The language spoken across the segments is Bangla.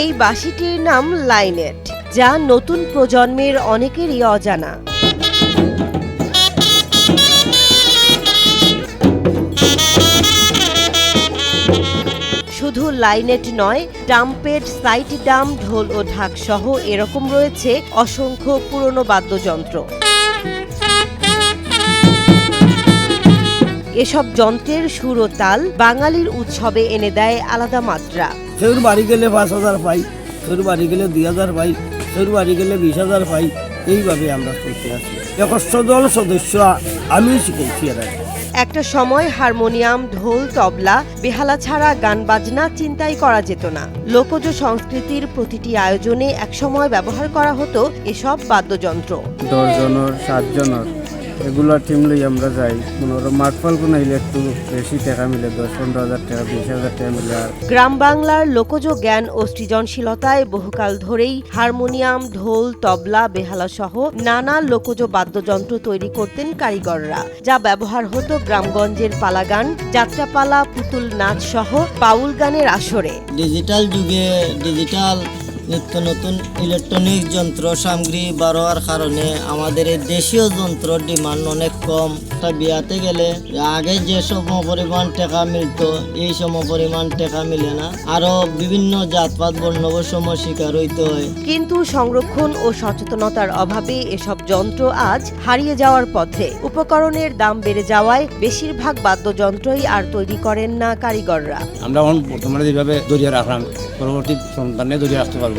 এই বাঁশিটির নাম লাইনেট, যা নতুন প্রজন্মের অনেকেরই অজানা। শুধু লাইনেট নয় ডাম্পেট সাইট ডাম, ঢোল ও ঢাক সহ এরকম রয়েছে অসংখ্য পুরনো বাদ্যযন্ত্র। এসব যন্ত্রের সুর ও তাল বাঙালির উৎসবে এনে দেয় আলাদা মাত্রা। কেউর বাড়ি গেলে পাঁচ হাজার পাই কেউর বাড়ি গেলে দুই হাজার পাই কেউর বাড়ি গেলে বিশ হাজার পাই এইভাবে আমরা চলতে আছি। একশো জন সদস্য আমি শিখেছি এরা। একটা সময় হারমোনিয়াম ঢোল তবলা বেহালা ছাড়া গান বাজনা চিন্তাই করা যেত না। লোকজ সংস্কৃতির প্রতিটি আয়োজনে একসময় ব্যবহার করা হতো এসব বাদ্যযন্ত্র। দশজনের সাতজনের। এগুলা টিম লই আমরা যাই। মনে মাঠফল কোনো হইলে একটু বেশি টাকা মিলে দশ পনেরো হাজার টাকা বিশ হাজার টাকা মিলে আর গ্রাম বাংলার লোকজ জ্ঞান ও সৃজনশীলতায় বহুকাল ধরেই হারমোনিয়াম ঢোল তবলা বেহালা সহ নানা লোকজ বাদ্যযন্ত্র তৈরি করতেন কারিগররা যা ব্যবহার হতো গ্রামগঞ্জের পালাগান যাত্রাপালা পুতুল নাচ সহ বাউল গানের আসরে। ডিজিটাল যুগে ডিজিটাল নিত্য নতুন ইলেকট্রনিক যন্ত্র সামগ্রী বাড়ার কারণে আমাদের এই দেশীয় যন্ত্র ডিমান্ড অনেক কম। তা বিয়াতে গেলে আগে যে সম পরিমাণ টাকা মিলতো এই সম পরিমাণ টাকা মিলে না। আরও বিভিন্ন জাতপাত বর্ণ বৈষম্য শিকার হইতে হয়। কিন্তু সংরক্ষণ ও সচেতনতার অভাবে এসব যন্ত্র আজ হারিয়ে যাওয়ার পথে। উপকরণের দাম বেড়ে যাওয়ায় বেশিরভাগ বাদ্যযন্ত্রই আর তৈরি করেন না কারিগররা। আমরা এখন বর্তমানে যেভাবে দরিয়া রাখলাম পরবর্তী সন্তানে দরিয়া রাখতে পারব।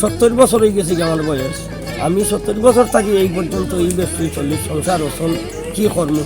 সত্তর বছর হয়ে গেছে আমার বয়স। আমি সত্তর বছর থাকি এই পর্যন্ত এই ব্যক্তি চল্লিশ সংসার ওসল কি কর্ম?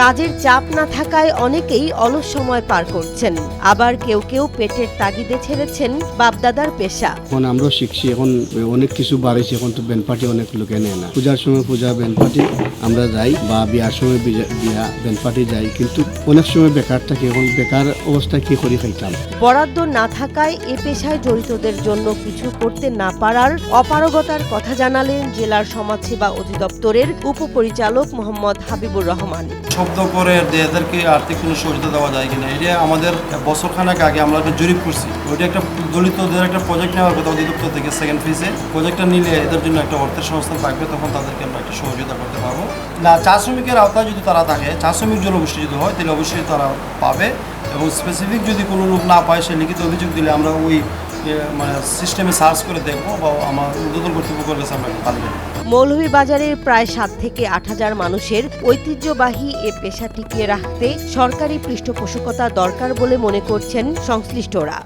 কাজের চাপ না থাকায় অনেকেই অলস সময় পার করছেন। আবার কেউ কেউ পেটের তাগিদে ছেড়েছেন বাপদাদার পেশা। এখন আমরাও শিখছি এখন অনেক কিছু বাড়াইছে এখন তো ব্যান্ড পার্টি অনেক লোকে নেয় না। পূজার সময় পূজা ব্যান্ড পার্টি আমরা যাই বা বিয়ার সময় বিয়া ব্যান্ড পার্টি যাই কিন্তু অনেক সময় বেকার থাকি এখন বেকার অবস্থায় কি করি খাইতাম? বরাদ্দ না থাকায় এ পেশায় জড়িতদের জন্য কিছু করতে না পারার অপারগতার কথা জানালেন জেলার সমাজসেবা অধিদপ্তরের উপপরিচালক মোহাম্মদ হাবিবুর রহমান। শব্দ করে এদেরকে আর্থিক কোনো সহযোগিতা দেওয়া যায় কিনা, এটা আমাদের বছরখানেক আগে আমরা একটা জরিপ করছি। ওইটা একটা দলিতদের একটা প্রজেক্ট নেওয়ার কথা অধিদপ্তর থেকে সেকেন্ড ফেজে প্রজেক্টটা নিলে এদের জন্য একটা অর্থের সংস্থান থাকবে, তখন তাদেরকে আমরা একটা সহযোগিতা করতে পারব। না, চা শ্রমিকের আওতায় যদি তারা থাকে, চা শ্রমিক জনগোষ্ঠী যদি হয়, তাহলে অবশ্যই তারা পাবে। এবং স্পেসিফিক যদি কোনো লোক না পায়, সে লিখিত অভিযোগ দিলে আমরা ওই মানে সিস্টেমে সার্চ করে দেখব বা আমার উদ্বোধন মৌলভীবাজারের প্রায় সাত থেকে আট হাজার মানুষের ঐতিহ্যবাহী এ পেশা টিকিয়ে রাখতে সরকারি পৃষ্ঠপোষকতা দরকার বলে মনে করছেন সংশ্লিষ্টরা।